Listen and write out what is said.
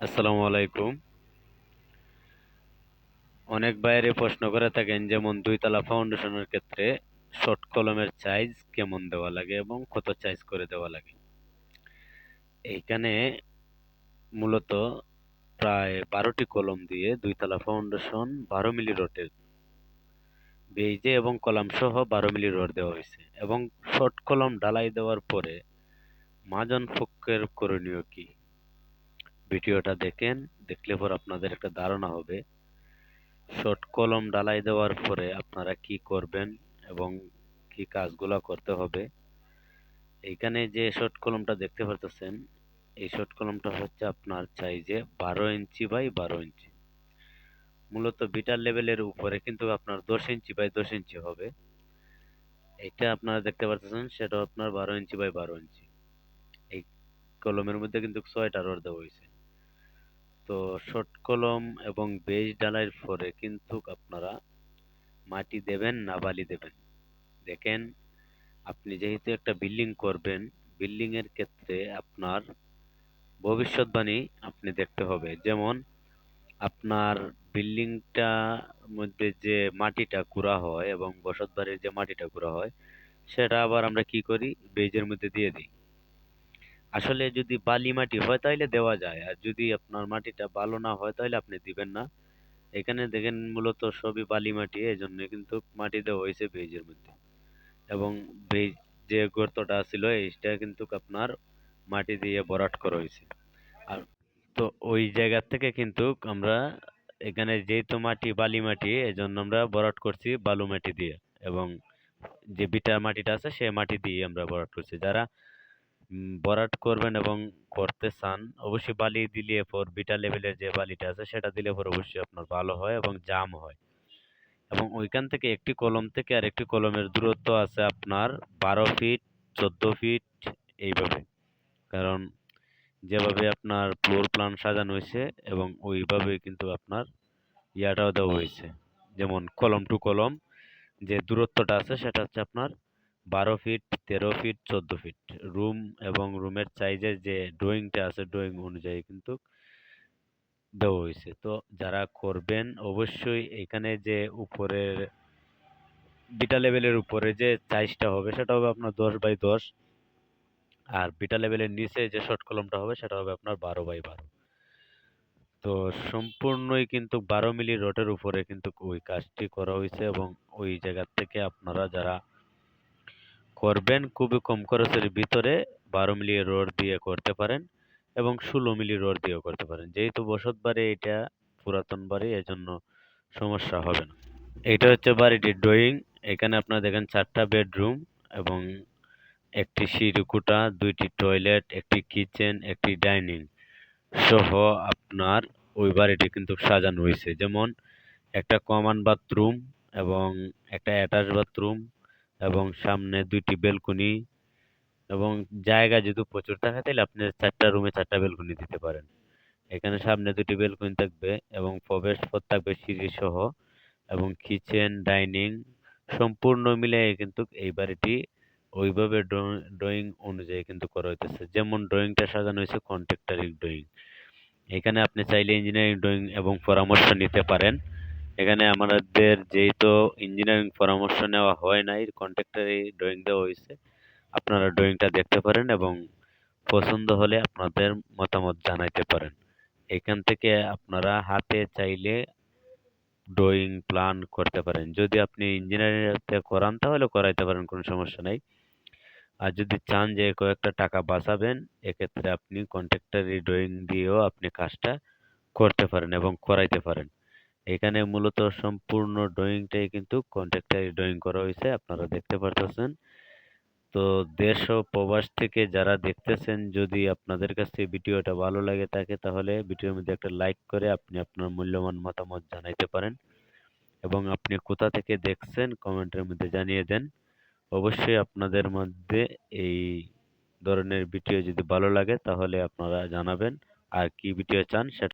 আসসালামু আলাইকুম। অনেক বাইরে প্রশ্ন করে থাকেন যেমন দুইতলা ফাউন্ডেশনের ক্ষেত্রে শর্ট কলমের সাইজ কেমন দেওয়া লাগে এবং কত সাইজ করে দেওয়া লাগে। এইখানে মূলত প্রায় বারোটি কলম দিয়ে দুইতলা ফাউন্ডেশন বারো মিলি রডের বেইজে এবং কলাম সহ বারো মিলি রোড দেওয়া হয়েছে এবং শর্ট কলম ডালাই দেওয়ার পরে মাজন পক্ষের করণীয় কি? ভিডিওটা দেখেন, দেখলে পর আপনাদের একটা ধারণা হবে। শর্ট কলম ডালাই দেওয়ার পরে আপনারা কি করবেন এবং কি কাজগুলো করতে হবে। এইখানে যে শর্ট কলমটা দেখতে পারতেছেন, এই শর্ট কলমটা হচ্ছে আপনার সাইজে বারো ইঞ্চি বাই বারো ইঞ্চি। মূলত বিটার লেভেলের উপরে কিন্তু আপনার দশ ইঞ্চি বাই দশ ইঞ্চি হবে। এটা আপনারা দেখতে পারতেছেন সেটা আপনার বারো ইঞ্চি বাই বারো ইঞ্চি। এই কলমের মধ্যে কিন্তু ছয়টা রড দেওয়া হয়েছে। তো শর্ট কলম এবং বেজ ডালাইয়ের পরে কিন্তু আপনারা মাটি দেবেন না বালি দেবেন। দেখেন, আপনি যেহেতু একটা বিল্ডিং করবেন বিল্ডিং এর ক্ষেত্রে আপনার ভবিষ্যৎবাণী আপনি দেখতে হবে। যেমন, আপনার বিল্ডিংটা মধ্যে যে মাটিটা কুড়া হয় এবং বসত বাড়ির যে মাটিটা কুড়া হয়, সেটা আবার আমরা কি করি? বেজের মধ্যে দিয়ে দিই। আসলে যদি বালি মাটি হয় তাহলে দেওয়া যায়, আর যদি আপনার মাটিটা ভালো না হয় তাহলে আপনি দিবেন না। এখানে দেখেন মূলত সবই বালি মাটি এই জন্য কিন্তু মাটি দেওয়া হয়েছে বেজের মধ্যে। এবং বেজ যে গর্তটা ছিল, এইটা কিন্তু আপনার মাটি দিয়ে ভরাট করা হয়েছে। আর তো ওই জায়গা থেকে কিন্তু আমরা এখানে যেহেতু মাটি বালি মাটি এই জন্য আমরা ভরাট করছি বালু মাটি দিয়ে। এবং যে বিটা মাটিটা আছে, সে মাটি দিয়ে আমরা ভরাট করছি। যারা ভরাট করবেন এবং করতে চান, অবশ্যই বালি দিলে পর বিটা লেভেলের যে বালিটা আছে, সেটা দিলে পর অবশ্যই আপনার ভালো হয় এবং জাম হয়। এবং ওইখান থেকে একটি কলম থেকে আরেকটি কলমের দূরত্ব আছে আপনার বারো ফিট চোদ্দ ফিট এইভাবে। কারণ যেভাবে আপনার ফ্লোর প্ল্যান সাজানো হয়েছে এবং ওইভাবে কিন্তু আপনার ইয়াটাও দেওয়া হয়েছে। যেমন কলম টু কলম, যে দূরত্বটা আছে, সেটা হচ্ছে আপনার বারো ফিট, তেরো ফিট, চোদ্দ ফিট। রুম এবং রুমের সাইজের যে ড্রয়িংটা আছে, ড্রয়িং অনুযায়ী কিন্তু দেওয়া হয়েছে। তো যারা করবেন, অবশ্যই এখানে যে উপরের, বিটা লেভেলের উপরে যে সাইজটা হবে, সেটা হবে আপনার দশ বাই দশ। আর বিটা লেভেলের নিচে যে শর্ট কলমটা হবে, সেটা হবে আপনার বারো বাই বারো। তো সম্পূর্ণই কিন্তু বারো মিলি রডের উপরে কিন্তু ওই কাজটি করা হয়েছে এবং ওই জায়গা থেকে আপনারা যারা করবেন খুবই কম খরচের ভিতরে বারো মিলি রড দিয়ে করতে পারেন এবং ষোলো মিলি রড দিয়েও করতে পারেন। যেহেতু বসত বাড়ি, এটা পুরাতন বাড়ি, এজন্য সমস্যা হবে না। এটা হচ্ছে বাড়িটির ড্রয়িং। এখানে আপনারা দেখেন চারটা বেডরুম এবং একটি সিঁড়িকুটা, দুইটি টয়লেট, একটি কিচেন, একটি ডাইনিং সহ আপনার ওই বাড়িটি কিন্তু সাজানো হয়েছে। যেমন একটা কমন বাথরুম এবং একটা অ্যাটাচ বাথরুম এবং সামনে দুইটি বেলকনি এবং জায়গা যেহেতু প্রচুর থাকে, তাহলে আপনি চারটা রুমে চারটা বেলকনি দিতে পারেন। এখানে সামনে দুটি বেলকনি থাকবে এবং প্রবেশ পথ থাকবে সিঁড়ি সহ এবং কিচেন, ডাইনিং সম্পূর্ণ মিলে কিন্তু এই বাড়িটি ওইভাবে ড্রয়িং অনুযায়ী কিন্তু করা হইতেছে। যেমন ড্রয়িংটা সাজানো হয়েছে কন্ট্রাক্টরিক ড্রয়িং। এখানে আপনি চাইলে ইঞ্জিনিয়ারিং ড্রয়িং এবং পরামর্শ নিতে পারেন। এখানে আমাদের যেহেতু ইঞ্জিনিয়ারিং পরামর্শ নেওয়া হয় নাই কন্ট্রাক্টরি ড্রয়িং দেওয়া হয়েছে। আপনারা ড্রয়িংটা দেখতে পারেন এবং পছন্দ হলে আপনাদের মতামত জানাইতে পারেন। এখান থেকে আপনারা হাতে চাইলে ড্রয়িং প্ল্যান করতে পারেন। যদি আপনি ইঞ্জিনিয়ারিংতে করান, তাহলে করাইতে পারেন, কোনো সমস্যা নাই। আর যদি চান যে কয়েকটা টাকা বাঁচাবেন, এক্ষেত্রে আপনি কন্ট্রাক্টরি ড্রয়িং দিয়েও আপনি কাজটা করতে পারেন এবং করাইতে পারেন। এখানে মূলত সম্পূর্ণ ড্রয়িংটাই কিন্তু কন্ট্রাক্টরি ড্রয়িং করা হয়েছে, আপনারা দেখতে পারতেছেন। তো দেশ ও প্রবাস থেকে যারা দেখতেছেন, যদি আপনাদের কাছে ভিডিওটা ভালো লাগে থাকে, তাহলে ভিডিওর মধ্যে একটা লাইক করে আপনি আপনার মূল্যবান মতামত জানাইতে পারেন। এবং আপনি কোথা থেকে দেখছেন, কমেন্টের মধ্যে জানিয়ে দেন। অবশ্যই আপনাদের মধ্যে এই ধরনের ভিডিও যদি ভালো লাগে, তাহলে আপনারা জানাবেন। আর কি ভিডিও চান, সেটা